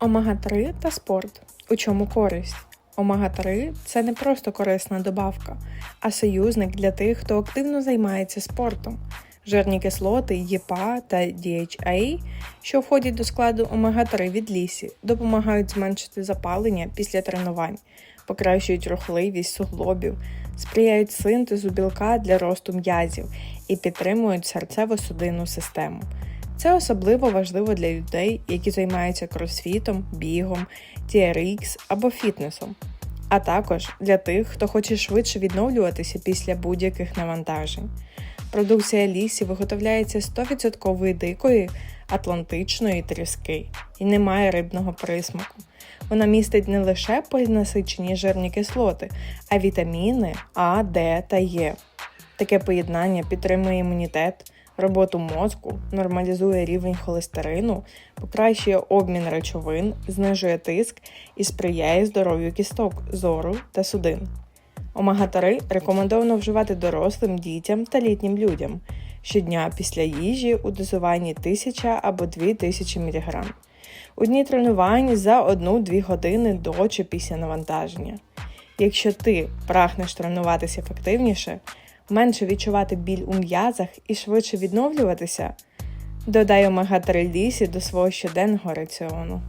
Омега-3 та спорт. У чому користь? Омега-3 це не просто корисна добавка, а союзник для тих, хто активно займається спортом. Жирні кислоти ЄПА та DHA, що входять до складу омега-3 від лісі, допомагають зменшити запалення після тренувань, покращують рухливість суглобів, сприяють синтезу білка для росту м'язів і підтримують серцево-судинну систему. Це особливо важливо для людей, які займаються кросфітом, бігом, TRX або фітнесом, а також для тих, хто хоче швидше відновлюватися після будь-яких навантажень. Продукція лісі виготовляється 100% дикої атлантичної тріски і не має рибного присмаку. Вона містить не лише понасичені жирні кислоти, а вітаміни А, Д та Е. Таке поєднання підтримує імунітет, роботу мозку, нормалізує рівень холестерину, покращує обмін речовин, знижує тиск і сприяє здоров'ю кісток, зору та судин. Омега-3 рекомендовано вживати дорослим дітям та літнім людям щодня після їжі у дозуванні 1000 або 2000 мг. У дні тренувань за 1-2 години до чи після навантаження. Якщо ти прагнеш тренуватися ефективніше, менше відчувати біль у м'язах і швидше відновлюватися, додай омега-3 лісі до свого щоденного раціону.